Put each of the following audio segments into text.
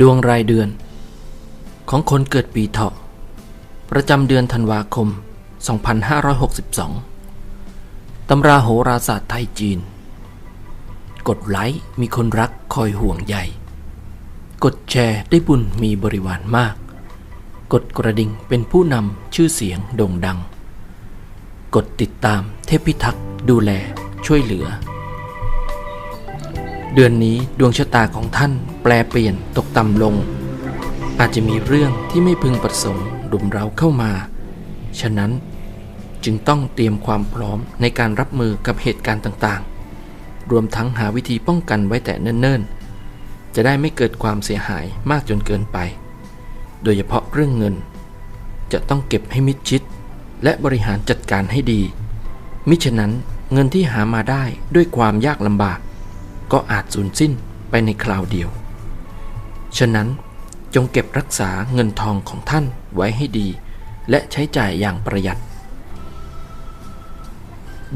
ดวงรายเดือน ของคนเกิดปีเถาะ ประจำเดือนธันวาคม 2562 ตำราโหราศาสตร์ไทยจีน กดไลค์มีคนรักคอยห่วงใยกดแชร์ได้บุญมีบริวารมาก กดกระดิ่งเป็นผู้นำชื่อเสียงโด่งดัง กดติดตามเทพพิทักษ์ดูแลช่วยเหลือ เดือนนี้ดวงชะตาของท่าน แปลเปลี่ยนตกต่ำลง อาจจะมีเรื่องที่ไม่พึงประสงค์รุมเร้าเข้ามา ฉะนั้นจึงต้องเตรียมความพร้อมในการรับมือกับเหตุการณ์ต่างๆ รวมทั้งหาวิธีป้องกันไว้แต่เนิ่นๆ จะได้ไม่เกิดความเสียหายมากจนเกินไป โดยเฉพาะเรื่องเงิน จะต้องเก็บให้มิดชิด และบริหารจัดการให้ดี มิฉะนั้นเงินที่หามาได้ด้วยความยากลำบาก ก็อาจสูญสิ้นไปในคราวเดียว ฉะนั้นจงเก็บรักษาเงินทองของท่านไว้ให้ดี และใช้จ่ายอย่างประหยัด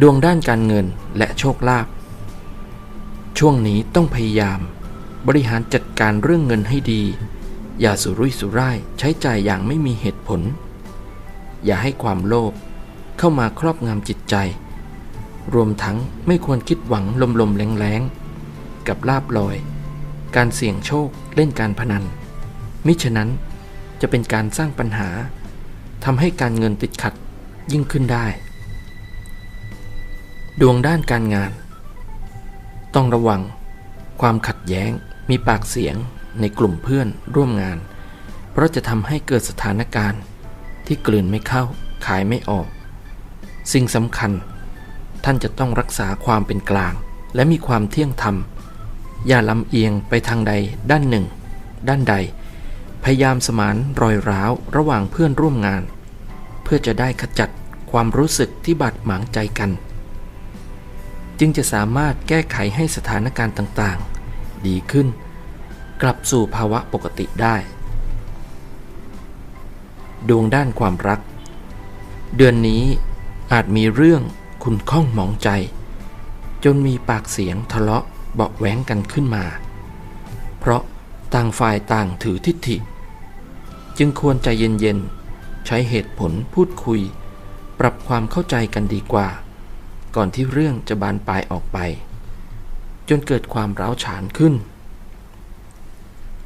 ดวงด้านการเงินและโชคลาภช่วงนี้ต้องพยายาม บริหารจัดการเรื่องเงินให้ดี อย่าสุรุ่ยสุร่ายใช้จ่ายอย่างไม่มีเหตุผล อย่าให้ความโลภเข้ามาครอบงำจิตใจ รวมทั้งไม่ควรคิดหวังลมๆแรงๆกับลาบลอย การเสี่ยงโชคเล่นการพนัน มิฉะนั้นจะเป็นการสร้างปัญหาทำให้การเงินติดขัดยิ่งขึ้นได้ ดวงด้านการงาน ต้องระวัง ความขัดแย้งมีปากเสียงในกลุ่มเพื่อนร่วมงาน เพราะจะทำให้เกิดสถานการณ์ที่กลืนไม่เข้าขายไม่ออก สิ่งสำคัญ ท่านจะต้องรักษาความเป็นกลาง และมีความเที่ยงธรรม อย่าลำเอียงไปทางใดด้านหนึ่ง ด้านใด พยายามสมานรอยร้าวระหว่างเพื่อนร่วมงาน เพื่อจะได้ขจัดความรู้สึกที่บาดหมางใจกัน จึงจะสามารถแก้ไขให้สถานการณ์ต่างๆ ดีขึ้น กลับสู่ภาวะปกติได้ ดวงด้านความรัก เดือนนี้อาจมีเรื่องคุณข้องหมองใจ จนมีปากเสียงทะเลาะ เบาะแว้งกันขึ้นมา เพราะต่างฝ่ายต่างถือทิฏฐิ จึงควรใจเย็นๆ ใช้เหตุผลพูดคุย ปรับความเข้าใจกันดีกว่า ก่อนที่เรื่องจะบานปลายออกไป จนเกิดความร้าวฉานขึ้น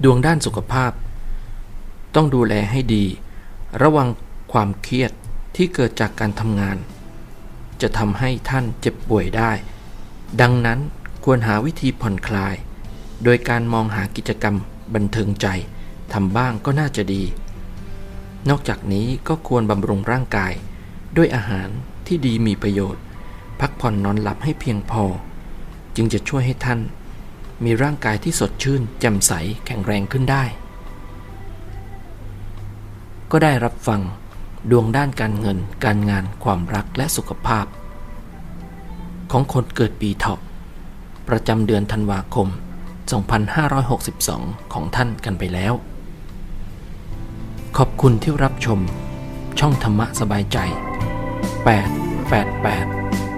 ดวงด้านสุขภาพ ต้องดูแลให้ดี ระวังความเครียดที่เกิดจากการทำงาน จะทำให้ท่านเจ็บป่วยได้ ดังนั้น ควรหาวิธีผ่อนคลาย โดยการมองหากิจกรรมบันเทิงใจทำบ้างก็น่าจะดี นอกจากนี้ก็ควรบำรุงร่างกาย ด้วยอาหารที่ดีมีประโยชน์ พักผ่อนนอนหลับให้เพียงพอ จึงจะช่วยให้ท่าน มีร่างกายที่สดชื่นแจ่มใสแข็งแรงขึ้นได้ ก็ได้รับฟังดวงด้านการเงิน การงานความรักและสุขภาพ ของคนเกิดปีเถาะ ประจำเดือนธันวาคม 2562 ของท่านกันไปแล้ว ขอบคุณที่รับชม ช่องธรรมะสบายใจ 888